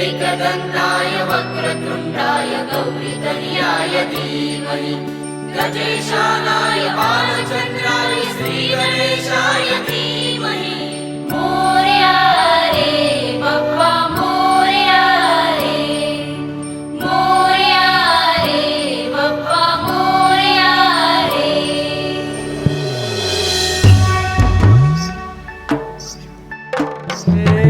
एकदन्ताय वक्रतुण्डाय गौरीतनयाय धीमहि। गजेशानाय बालचन्द्राय श्रीगणेशाय धीमहि। मोरया रे बाप्पा मोरया रे मोरया रे बाप्पा मोरया रे हे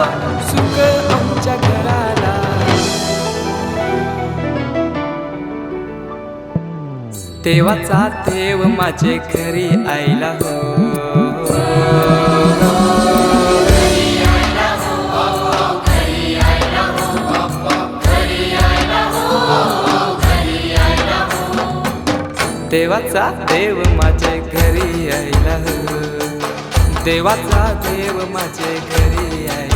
निघालो सुख आमच्या घराला. देवाचा देव माझे घरी आईला हो. हो. देवाचा देव माझे घरी आईला हो. देवाचा देव माझे घरी आई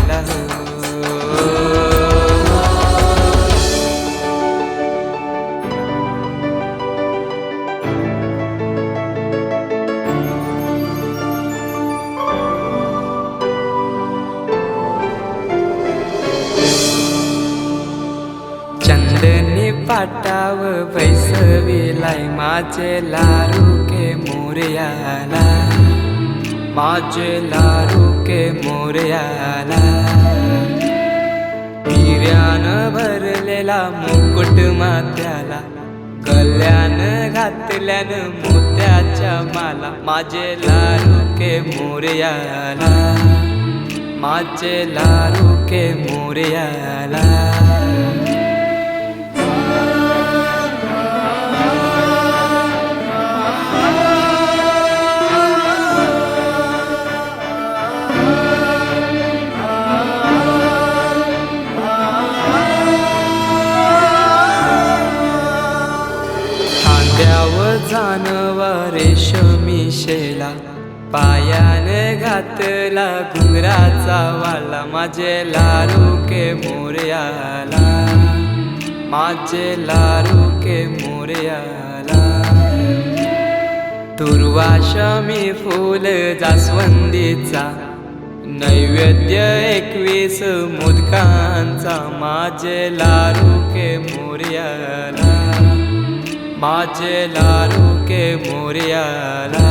चंदनी पाटाव बैसविलाय माझे लारू के मोरयाला. माझे लारू के मोरयाला. हिऱ्यानं भरलेला मुकुट मात्याला कल्याण घातल्यान मोत्याच्या माला. माझे लारू के मोरयाला. माझे लारू के मोरयाला. मानवा रेशमी शेला. पायाने घातला घुंगराचा वाला. माझे लारू के मोर्याला. माझे लारू के मोर्याला. दुर्वाशमी फूल जास्वंदीचा. नैवेद्य एकवीस मुदकांचा. माझे लारू के मोर्याला. माझे लारू के मोरयाला